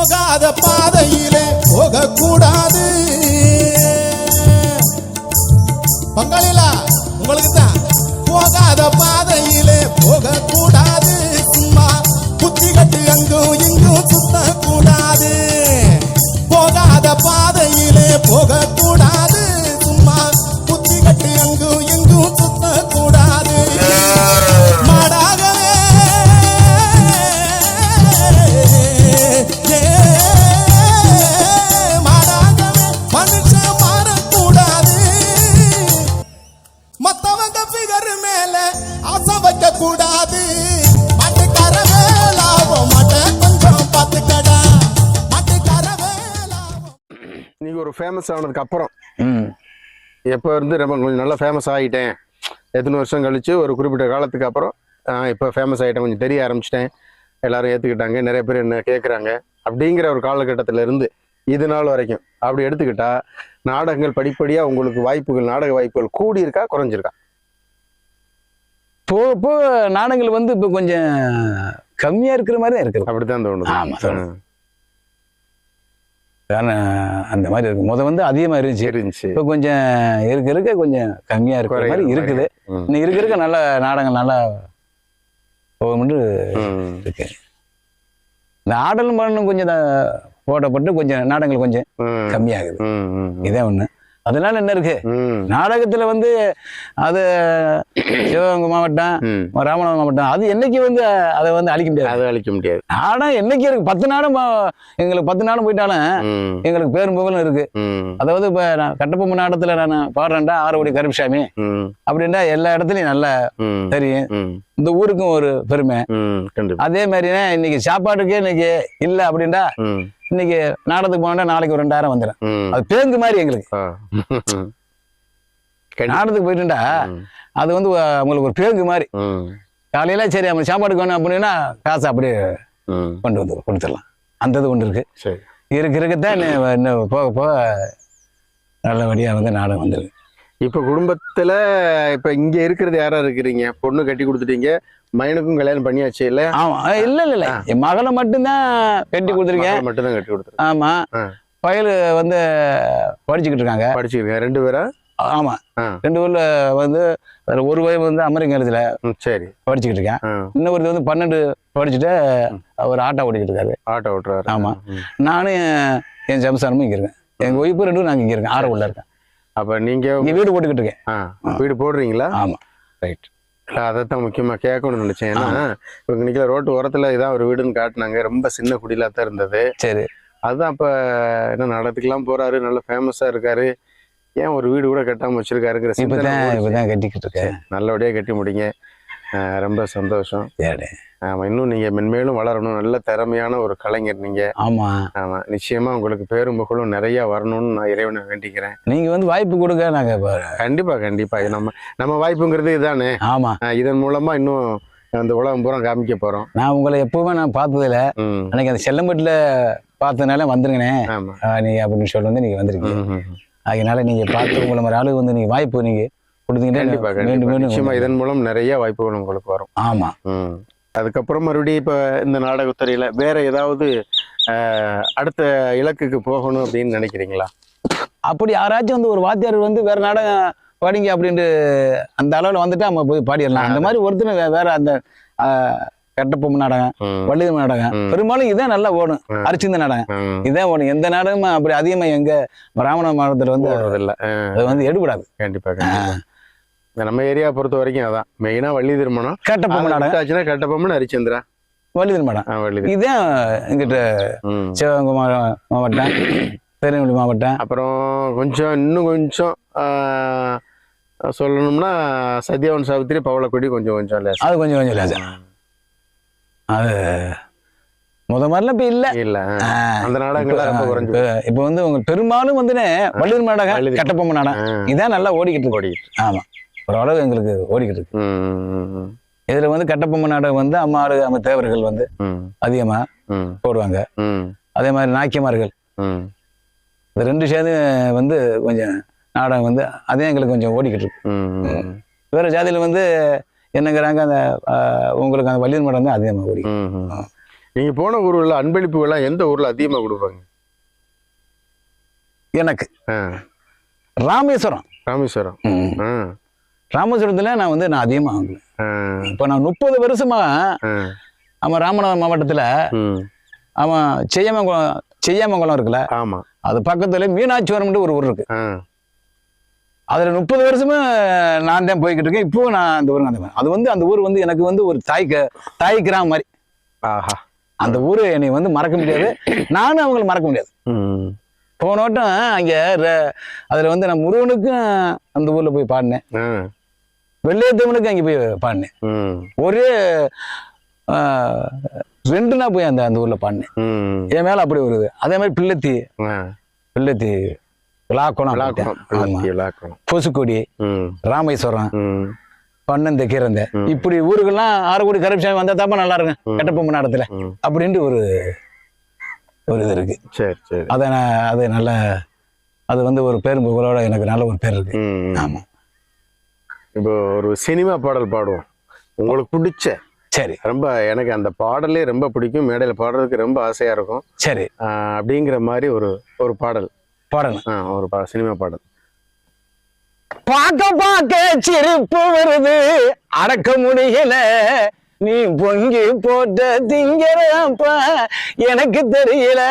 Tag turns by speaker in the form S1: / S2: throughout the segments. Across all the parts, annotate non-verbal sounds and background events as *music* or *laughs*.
S1: போகாத பாதையிலே போகக்கூடாது. பங்காளிலா உங்களுக்கு தான் போகாத பாதையிலே போகக்கூடாது. சும்மா புத்தி கட்டு அங்கும் இங்கும் சுத்தக்கூடாது. போகாத பாதையிலே போகக்கூடாது.
S2: ஃபேமஸ் ஆனதுக்கு அப்புறம். எப்போ இருந்து ரொம்ப கொஞ்சம் நல்லா ஃபேமஸ் ஆகிட்டேன். எத்தனை வருஷம் கழிச்சு ஒரு குறிப்பிட்ட காலத்துக்கு அப்புறம் இப்போ ஃபேமஸ் ஆகிட்டேன் கொஞ்சம் தெரிய ஆரம்பிச்சிட்டேன். எல்லாரும் ஏற்றுக்கிட்டாங்க நிறைய பேர் என்ன கேட்குறாங்க அப்படிங்கிற ஒரு காலகட்டத்தில் இருந்து இது நாள் வரைக்கும் அப்படி எடுத்துக்கிட்டா நாடகங்கள் படிப்படியாக உங்களுக்கு வாய்ப்புகள் நாடக வாய்ப்புகள் கூடி இருக்கா குறைஞ்சிருக்கா?
S3: போக போக நாடகங்கள் வந்து இப்போ கொஞ்சம் கம்மியா இருக்கிற மாதிரி தான் இருக்குது.
S2: அப்படித்தான் தோணுது.
S3: ஆமா, தோணுது. காரணம் அந்த மாதிரி இருக்கு முத வந்து அதிகமா இருந்துச்சு
S2: இருந்துச்சு
S3: இப்போ கொஞ்சம் இருக்க இருக்க கொஞ்சம் கம்மியா இருக்கிற மாதிரி இருக்குது. இன்னும் இருக்க இருக்க நல்ல நாடகம் நல்லா போகும்னு. இருக்கு இந்த ஆடலும் பாடலும் கொஞ்சம் போடப்பட்டு கொஞ்சம் நாடகங்கள் கொஞ்சம். கம்மியாகுது. இதே ஒண்ணு அதனால என்ன இருக்கு. நாடகத்துல வந்து அது சிவகங்கை மாவட்டம்
S2: ம்.
S3: ராமநாதபுரம் மாவட்டம் அது என்னைக்கு வந்து அதை வந்து அழிக்க முடியாது
S2: அதை அழிக்க முடியாது
S3: நாடகம் என்னைக்கு இருக்கு பத்து நாடம் எங்களுக்கு பத்து நாடம் போயிட்டாலும். எங்களுக்கு பேரும் புகழும் இருக்கு. அதாவது இப்ப நான் கட்டபொம்மு நாடகத்துல நான் பாடுறேன்டா ஆறுபடி கருப்புசாமி
S2: ம்.
S3: அப்படின்டா எல்லா இடத்துலயும் நல்லா. தெரியும். இந்த ஊருக்கும் ஒரு பெருமை அதே மாதிரினா இன்னைக்கு சாப்பாட்டுக்கே இன்னைக்கு இல்ல அப்படின்டா. இன்னைக்கு நாடகத்துக்கு போனா நாளைக்கு ஒரு ரெண்டாயிரம் வந்துடும். அது பேங்கு மாதிரி எங்களுக்கு. *laughs* நாடகத்துக்கு போயிட்டுண்டா. அது வந்து உங்களுக்கு ஒரு பேங்கு மாதிரி. காலையில சரி அவன் சாப்பாடுக்கு வேணும் அப்படின்னா காசை அப்படியே. கொண்டு வந்து கொடுத்துடலாம் அந்த இது ஒன்று இருக்கு இருக்க இருக்கத்தான் இன்னும் இன்னும் போக போக நல்லபடியா வந்து நாடகம் வந்துருக்கு
S2: இப்ப குடும்பத்துல இப்ப இங்க இருக்கிறது யாரா இருக்கிறீங்க? பொண்ணு கட்டி கொடுத்துட்டீங்க. மைனுக்கும் கல்யாணம் பண்ணியாச்சு இல்ல?
S3: ஆமா. இல்ல இல்ல இல்ல. என் மகளை மட்டும்தான் கட்டி கொடுத்துருக்கேன்.
S2: மட்டும்தான் கட்டி கொடுத்துருக்கேன்.
S3: ஆமா. பயலு வந்து படிச்சுக்கிட்டு இருக்காங்க.
S2: படிச்சிருக்கேன் ரெண்டு பேரா?
S3: ஆமா. ரெண்டு ஊர்ல வந்து ஒரு வயது வந்து அமெரிக்க இடத்துல
S2: ம், சரி.
S3: படிச்சுக்கிட்டு இருக்கேன். இன்னொருத்தர் வந்து பன்னெண்டு படிச்சுட்டு அவர் ஆட்டோ ஓடிக்கிட்டு இருக்காரு.
S2: ஆட்டோ ஓட்டுறாரு.
S3: ஆமா. நானும் என் சம்சாரமும் இங்க இருக்கேன். எங்க ஒய்ஃபு ரெண்டும் நாங்க இங்க இருக்கேன் ஆரோவில் இருக்கேன்
S2: அப்ப நீங்க
S3: இங்க வீடு போட்டுக்கிட்டு இருக்கேன்
S2: ஆ, வீடு போடுறீங்களா?
S3: ஆமா. ரைட்
S2: இல்ல அதைத்தான் முக்கியமா கேட்கணும்னு நினைச்சேன். ஏன்னா இப்ப இன்னைக்கு ரோட்டு ஓரத்துல இதான் ஒரு வீடுன்னு காட்டினாங்க. ரொம்ப சின்ன குடிலா தான் இருந்தது.
S3: சரி.
S2: அதுதான் அப்ப என்ன நாடகத்துக்குலாம் போறாரு நல்ல ஃபேமஸா இருக்காரு. ஏன் ஒரு வீடு கூட கட்டாம வச்சிருக்காருங்கிற சிந்தனை
S3: இப்பதான் கட்டிக்கிட்டு இருக்கேன்.
S2: நல்லபடியா கட்டி முடிங்க. ரொம்ப சந்தோஷம்.
S3: சரி
S2: ஆமா இன்னும் நீங்க மென்மேலும் வளரணும். நல்ல திறமையான ஒரு கலைஞர் நீங்க.
S3: ஆமா.
S2: ஆமா நிச்சயமா உங்களுக்கு பேரும் புகழும் நிறைய வரணும்னு நான் இறைவனை வேண்டிக்கிறேன்.
S3: நீங்க வந்து வாய்ப்பு கொடுங்க நாங்க
S2: கண்டிப்பா கண்டிப்பா. நம்ம நம்ம வாய்ப்புங்கிறது இதுதானே?
S3: ஆமா.
S2: இதன் மூலமா இன்னும் அந்த உலகம் பூரா காமிக்க போறோம்.
S3: நான் உங்களை எப்பவுமே நான் பார்த்ததில்ல. அன்னைக்கு அந்த செல்லம்பட்டில் பார்த்ததுனால வந்துருங்கண்ணே நீங்க அப்படின்னு சொல்லி வந்து நீங்க வந்திருக்கீங்க. அதனால நீங்க பார்த்து உங்களை மாதிரி ஆளு வந்து நீங்க வாய்ப்பு நீங்க கொடுத்தீங்கன்னா
S2: நிச்சயமா இதன் மூலம் நிறைய வாய்ப்புகள் உங்களுக்கு வரும்.
S3: ஆமா.
S2: அதுக்கப்புறம் மறுபடியும் இப்ப இந்த நாடகத்துறையில வேற ஏதாவது அடுத்த இலக்குக்கு போகணும் அப்படின்னு நினைக்கிறீங்களா?
S3: அப்படி யாராச்சும் வந்து ஒரு வாத்தியார் வந்து வேற நாடகம் படிங்க அப்படின்ட்டு அந்த அளவுல வந்துட்டு நம்ம போய் பாடிடலாம். அந்த மாதிரி ஒருத்தர் வே- வேற அந்த கட்டப்பொம்மு நாடகம் வள்ளியம் நாடகம். பெரும்பாலும் இதான் நல்லா ஓடும். அரிச்சிந்த நாடகம். இதான் ஓடும். எந்த நாடகமும் அப்படி அதிகமா எங்க ராமநாத மாவட்டத்துல வந்து அது வந்து எடுபடாது.
S2: கண்டிப்பா நம்ம ஏரியா பொறுத்த வரைக்கும் அதான். மெயினா வள்ளி திருமணம். ஆச்சுன்னா கட்டப்பொம்மன் ஹரிச்சந்திரா வள்ளி திருமணம்.
S3: இதான் எங்கிட்ட. சிவகங்கை மாவட்டம் பெருங்குடி மாவட்டம்.
S2: அப்புறம் கொஞ்சம் இன்னும் கொஞ்சம் சொல்லணும்னா சத்யவன் சாவித்திரி பவளக்கொடி கொஞ்சம் கொஞ்சம் லேசா.
S3: அது கொஞ்சம் கொஞ்சம் லேசா. அது முத மாதிரிலாம் இப்ப இல்ல.
S2: இல்ல. அந்த நாடகங்கள்லாம் ரொம்ப குறைஞ்சு
S3: இப்ப வந்து உங்க பெரும்பாலும் வந்து வள்ளிதன் நாடகம். கட்டப்பொம்மு நாடகம் இதான் நல்லா ஓடிக்கிட்டு
S2: ஓடிக்கிட்டு.
S3: ஆமா. ஓரளவு எங்களுக்கு ஓடிக்கிட்டு இருக்கு இதுல வந்து கட்டப்பொம்மு நாடகம் வந்து அம்மாறு அம்ம தேவர்கள் வந்து
S2: ம்,
S3: அதிகமா
S2: ம்,
S3: போடுவாங்க. அதே மாதிரி நாக்கியமார்கள்.
S2: ம்,
S3: இந்த ரெண்டு சேர்ந்து வந்து கொஞ்சம் நாடகம் வந்து அதே எங்களுக்கு கொஞ்சம் ஓடிக்கிட்டு இருக்கு வேற ஜாதியில வந்து என்னங்கிறாங்க அந்த உங்களுக்கு அந்த வள்ளியர் மடம் தான் அதிகமாக ஓடி.
S2: ம், ம். நீங்க போன ஊர்ல அன்பளிப்புகள்லாம் எந்த ஊர்ல அதிகமா கொடுப்பாங்க?
S3: எனக்கு. ராமேஸ்வரம்.
S2: ராமேஸ்வரம்.
S3: ராமேஸ்வரத்துல நான் வந்து நான் அதிகமாக வாங்குவேன்.
S2: ஆ,
S3: இப்போ நான் முப்பது வருஷமா அவன் ராமநாதபுரம் மாவட்டத்துல அவன் செய்யாமங்குளம் செய்யாமங்குளம் இருக்குல்ல?
S2: ஆமா.
S3: அது பக்கத்துல மீனாட்சிவரம்னு ஒரு ஊர் இருக்கு. அதுல முப்பது வருஷமா நான் தான் போய்கிட்டு இருக்கேன். இப்போ நான் அந்த ஊருக்கு அந்த அது வந்து அந்த ஊர் வந்து எனக்கு வந்து ஒரு தாய் க- தாய் கிராமம் மாதிரி.
S2: ஆஹா.
S3: அந்த ஊர் என்னை வந்து மறக்க முடியாது. நானும் அவங்கள மறக்க முடியாது.
S2: ம்,
S3: போன வட்டம் அங்க அதுல வந்து நான் முருகனுக்கும் அந்த ஊர்ல போய் பாடினேன்.
S2: ஆ,
S3: வெள்ளையத்தவனுக்கும் அங்கே போய் பாடினேன். ஒரே ரெண்டு நாள் போய் அந்த அந்த ஊர்ல பாடினேன். என் மேல அப்படி வருது. அதே மாதிரி பிள்ளைத்தி. பிள்ளைத்தி விழாக்குளம்
S2: விளாக்குளம்,
S3: ஆமா.
S2: விளாத்தி விளாக்குளம்.
S3: பொசுக்கொடி
S2: ம்,
S3: ராமேஸ்வரம் பண்ணந்த கீரந்த. இப்படி ஊருக்கெல்லாம் ஆறுகோடி கருப்சாமி வந்தா தாப்பா நல்லா இருக்கும். கெட்டப்பொம்மன் இடத்துல
S2: ம்.
S3: அப்படின்ட்டு ஒரு ஒரு இது இருக்கு.
S2: சரி சரி.
S3: அதை அது நல்ல அது வந்து ஒரு பேரும் புகழோட எனக்கு நல்ல ஒரு பேர் இருக்கு.
S2: ம்,
S3: ஆமா.
S2: இப்போ ஒரு சினிமா பாடல் பாடுவோம். உங்களுக்கு பிடிச்ச
S3: சரி.
S2: ரொம்ப எனக்கு அந்த பாடலே ரொம்ப பிடிக்கும். மேடையில் பாடுறதுக்கு ரொம்ப ஆசையா இருக்கும்.
S3: சரி.
S2: அப்படிங்கிற மாதிரி ஒரு ஒரு பாடல்.
S3: பாடணும்
S2: ஆ ஒரு பா சினிமா பாடல்.
S3: பார்க்க பார்க்க சிரிப்பு வருது. அடக்க முடியல. நீ பொங்கி போட்ட திங்கிறப்ப எனக்கு தெரியல.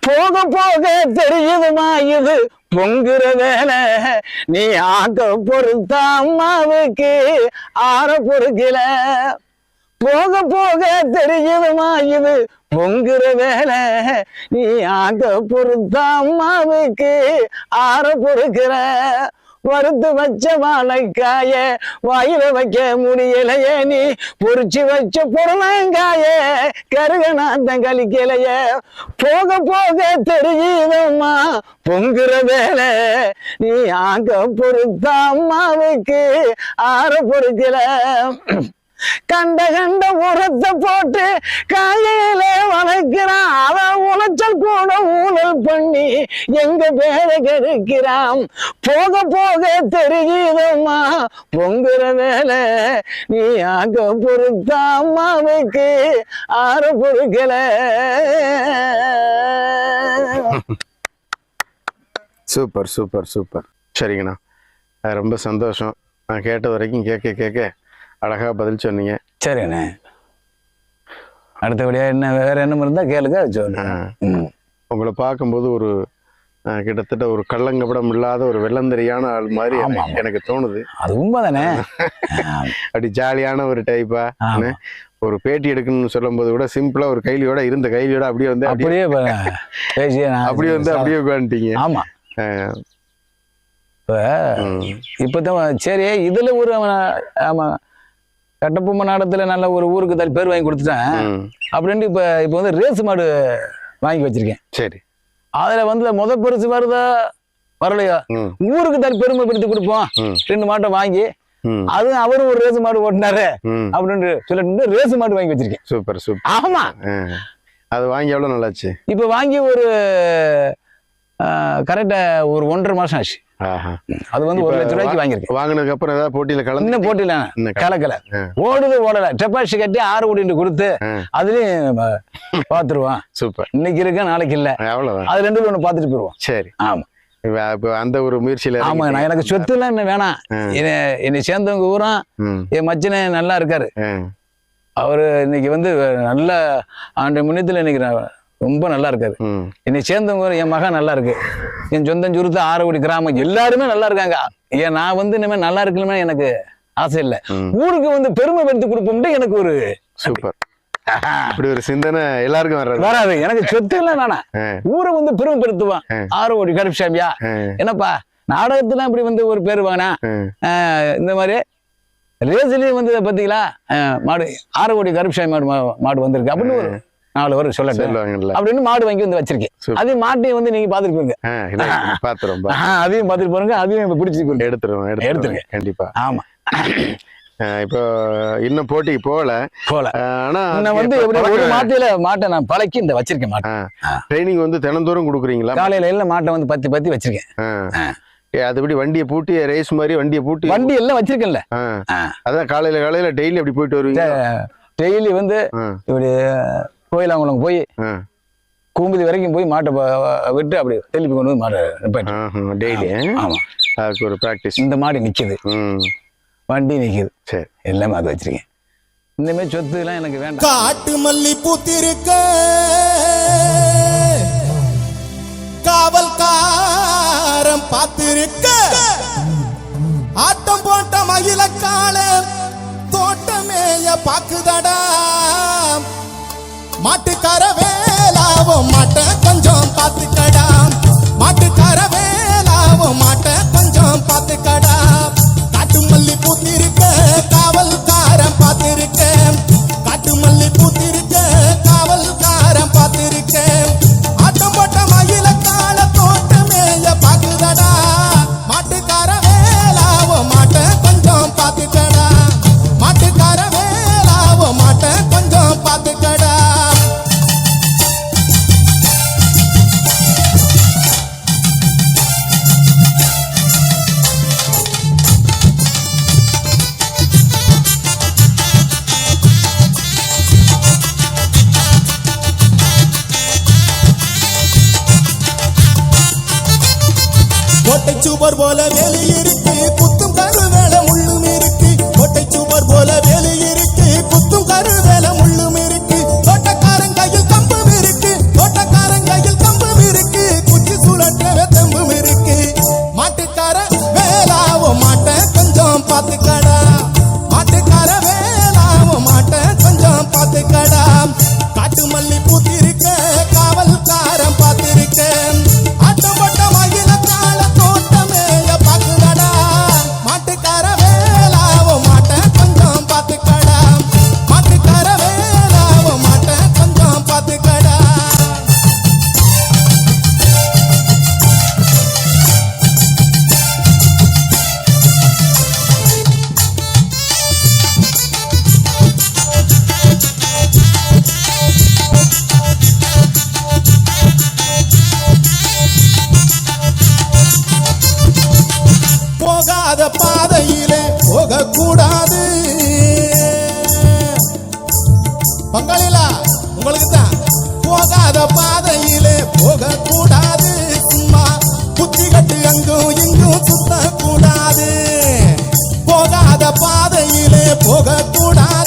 S3: போக போக தெரியுதுமா இது? பொங்குற வேலை நீ ஆக்க பொறுத்த அம்மாவுக்கு ஆற பொறுக்கல. போக போக தெரியுதுமா இது? பொங்குற வேலை நீ ஆக்க பொறுத்த அம்மாவுக்கு ஆற பொறுக்கிற. வறுத்து வச்ச வாழைக்காய வாயில வைக்க முடியலையே நீ. பொறிச்சு வச்ச பொருளங்காய கருகநாத்தம் கழிக்கலையே. போக போக தெரியுதம்மா பொங்குற வேலை. நீ ஆக பொறுத்த அம்மாவுக்கு ஆற பொறுக்கல. கண்ட கண்ட உரத்தை போட்டு காலையில வளர்க்கிறான் அவன் உளைச்சல் கூட ஊழல் பண்ணி எங்க பேரை கெடுக்கிறான். போக போக தெரியுதம்மா பொங்குற வேலை நீ ஆக பொறுத்த அம்மாவுக்கு ஆற பொறுக்கல.
S2: Super super super. சரிங்கண்ணா. ரொம்ப சந்தோஷம். நான் கேட்ட வரைக்கும் கேட்க கேட்க அழகா பதில் சொன்னீங்க.
S3: சரிண்ணே. அடுத்தபடியா என்ன வேற என்ன இருந்தா கேளுங்க ம்.
S2: உங்களை பார்க்கும்போது ஒரு கிட்டத்தட்ட ஒரு கள்ளங்கபடம் இல்லாத ஒரு வெள்ளந்தரியான ஆள் மாதிரி எனக்கு- தோணுது.
S3: அது உண்மைதானே?
S2: அப்படி ஜாலியான ஒரு டைப்பா. ஒரு பேட்டி எடுக்கணும்னு சொல்லும்போது கூட சிம்பிளா ஒரு கைலியோட இருந்த கைலியோட அப்படியே வந்து அப்படியே
S3: அப்படியே
S2: வந்து அப்படியே உட்காந்துட்டீங்க.
S3: ஆமா. இப்ப இப்பதான் சரி இதுல ஒரு ஆமா. கட்டப்பொம்ம நாடத்துல நல்ல ஒரு ஊருக்கு தள்ளி பேர் வாங்கி கொடுத்துட்டேன். அப்படின்ட்டு இப்ப இப்ப வந்து ரேஸ் மாடு வாங்கி வச்சிருக்கேன்.
S2: சரி.
S3: அதுல வந்து முத பரிசு வருதா? வரலையா? ஊருக்கு தள்ளி பெருமைப்படுத்தி கொடுப்போம்.
S2: ம்,
S3: ரெண்டு மாட்டை வாங்கி அது அவரும் ஒரு ரேஸ் மாடு ஓட்டினாரு. அப்படின்னு சொல்லிட்டு ரேஸ் மாடு வாங்கி வச்சிருக்கேன்.
S2: Super super.
S3: ஆமா.
S2: அது வாங்கி எவ்வளவு நல்லாச்சு
S3: இப்ப வாங்கி ஒரு கரெக்டா ஒரு ஒன்றரை மாசம் ஆச்சு. அது வந்து ஒரு லட்ச ரூபாய்க்கு வாங்கியிருக்கேன்.
S2: வாங்கினதுக்கு அப்புறம் ஏதாவது போட்டியில கலந்து
S3: இன்னும் போட்டியில கலக்கல. ஓடுது ஓடல. டெபாசிட் கட்டி ஆறு கோடிட்டு கொடுத்து. அதுலயும் பாத்துருவான்
S2: சூப்பர்.
S3: இன்னைக்கு இருக்க நாளைக்கு இல்ல.
S2: அவ்வளவுதான்.
S3: அது ரெண்டு ஒண்ணு பாத்துட்டு போயிருவான்
S2: சரி.
S3: ஆமா.
S2: அந்த ஒரு முயற்சியில
S3: ஆமா நான். எனக்கு சொத்து எல்லாம் என்ன வேணாம். என்னை சேர்ந்தவங்க ஊரா என் மச்சனே நல்லா இருக்காரு. அவரு இன்னைக்கு வந்து நல்ல ஆண்டு முன்னத்துல இன்னைக்கு ரொம்ப நல்லா இருக்காரு என்னை சேர்ந்தவங்க என் மகன் நல்லா இருக்கு என் சொந்தம் சுருத்து ஆரோடி கிராமம் எல்லாருமே நல்லா இருக்காங்க ஏன் நான் வந்து இனிமே நல்லா இருக்கணுமே எனக்கு ஆசை இல்லை. ஊருக்கு வந்து பெருமை எடுத்து கொடுப்போம்ட்டு எனக்கு ஒரு
S2: சூப்பர். இப்படி ஒரு சிந்தனை எல்லாருக்கும் வர்றது.
S3: வராது. எனக்கு சொத்து எல்லாம்
S2: ஆ,
S3: ஊரை வந்து பெருமைப்படுத்துவான். ஆறு கோடி கருப்சாமியா
S2: ஆ,
S3: என்னப்பா நாடகத்துல இப்படி வந்து ஒரு பேர் வாங்கினா இந்த மாதிரி ரேஸ்லயும் வந்து பாத்தீங்களா? மாடு ஆறு கோடி கருப்சாமி மாடு மாடு வந்திருக்கு. அப்படின்னு ஒரு நாலு வரும் சொல்லட்டும் அப்படின்னு மாடு வாங்கி வந்து வச்சிருக்கேன். அதையும் மாட்டையும் வந்து நீங்க பாத்துட்டு போங்க.
S2: ஆ, இல்ல, பாத்துறோம்
S3: அதையும் பாத்துட்டு போறீங்க. அதையும் இப்ப
S2: எடுத்துருவோம்
S3: எடுத்துருங்க.
S2: எடுத்துருவோம் கண்டிப்பா.
S3: ஆமா.
S2: இப்போ இன்னும் போட்டிக்கு போகல.
S3: போல
S2: ஆ, ஆனா
S3: நான் வந்து ஒரு மாட்டையில மாட்டை நான் பழக்கி இந்த வச்சிருக்கேன் மாட்டை.
S2: ட்ரைனிங் வந்து தினந்தோறும் கொடுக்குறீங்களா?
S3: காலையில எல்லாம் மாட்டை வந்து பத்தி பத்தி வச்சிருக்கேன்.
S2: அதுபடி வண்டியை பூட்டி ரேஸ் மாதிரி வண்டியை பூட்டி.
S3: வண்டி எல்லாம் வச்சிருக்கேன்ல.
S2: அதான் காலையில காலையில டெய்லி அப்படி போயிட்டு வருவீங்க
S3: டெய்லி வந்து
S2: ஆ.
S3: இப்படி கோயிலாங்குளம் போய் கூம்புதி வரைக்கும் போய் மாட்டை விட்டு அப்படி திருப்பி கொண்டு வந்து மாட்டை
S2: டெய்லி
S3: ஆமா
S2: அதுக்கு ஒரு ப்ராக்டிஸ்
S3: இந்த மாடு நிக்குது.
S2: ம்.
S3: வண்டி நிக்குது.
S2: சரி.
S3: எல்லாமே அது வச்சிருக்கேன். இந்த மாதிரி சொத்து எல்லாம் எனக்கு வேண்டாம்.
S1: காட்டு மல்லி பூத்திருக்க. காவல்காரம் பார்த்திருக்க. ஆட்டம் போட்ட மகிழ கால தோட்டமேய பாக்குதடா மாட்டுக்கார போகாத பாதையிலே போகக்கூடாது. பங்காளிலா உங்களுக்கு தான் போகாத பாதையிலே போகக்கூடாது. சும்மா புத்தி கட்டு அங்கும் இங்கும் சுத்தக்கூடாது. போகாத பாதையிலே போகக்கூடாது.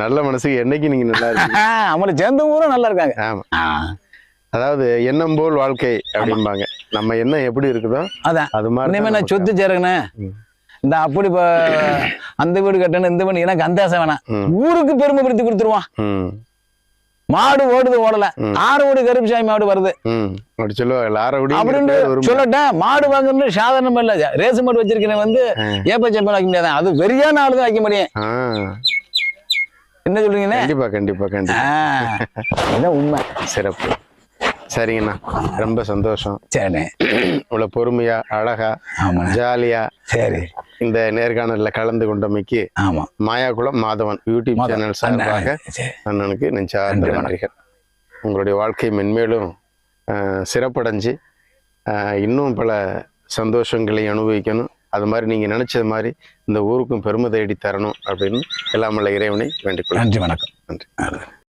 S2: நல்ல மனசுக்கு என்னைக்கு நீங்க நல்லா இருக்கீங்க? *laughs*
S3: அவங்கள சேர்ந்த ஊரும் நல்லா இருக்காங்க.
S2: ஆமா. அதாவது எண்ணம் போல் வாழ்க்கை அப்படிம்பாங்க. நம்ம எண்ணம் எப்படி இருக்குதோ
S3: அதான்.
S2: அது மாதிரி
S3: நான் சொத்து. சேருங்கண்ணே. இந்த அப்படி அந்த வீடு கட்டணும் இந்த வீடு எனக்கு அந்த ஆசை வேணாம். ஊருக்கு பெருமைப்படுத்தி கொடுத்துருவான். மாடு ஓடுது ஓடல. ஆறு ஓடி கருப்புசாமி மாடு வருது. சொல்லட்டேன் மாடு வாங்குறது சாதாரணமா இல்ல. ரேசு மாடு வச்சிருக்கிறேன் வந்து ஏப்ப சேப்பம் வைக்க முடியாது? அது வெறியான ஆளு தான் வைக்க முடியும். என்ன சொல்றீங்கண்ணே?
S2: கண்டிப்பா கண்டிப்பா கண்டிப்பா.
S3: இதான் உண்மை?
S2: சிறப்பு. சரிங்கண்ணா. ரொம்ப சந்தோஷம்.
S3: சரிண்ணே.
S2: இவ்வளவு பொறுமையா அழகா ஜாலியா
S3: சரி.
S2: இந்த நேர்காணல்ல கலந்து கொண்டமைக்கு
S3: ஆமா.
S2: மாயாகுளம் மாதவன் யூடியூப். சேனல் சார்பாக
S3: சரி.
S2: அண்ணனுக்கு நெஞ்சார்ந்த
S3: நன்றி,
S2: நன்றிகள் உங்களுடைய வாழ்க்கை மென்மேலும் சிறப்படைஞ்சு இன்னும் பல சந்தோஷங்களை அனுபவிக்கணும். அது மாதிரி நீங்கள் நினச்சது மாதிரி இந்த ஊருக்கும் பெருமை தேடி தரணும் அப்படின்னு எல்லாமல்ல இறைவனை வேண்டிக் கொள்கிறேன்
S3: நன்றி வணக்கம்.
S2: நன்றி.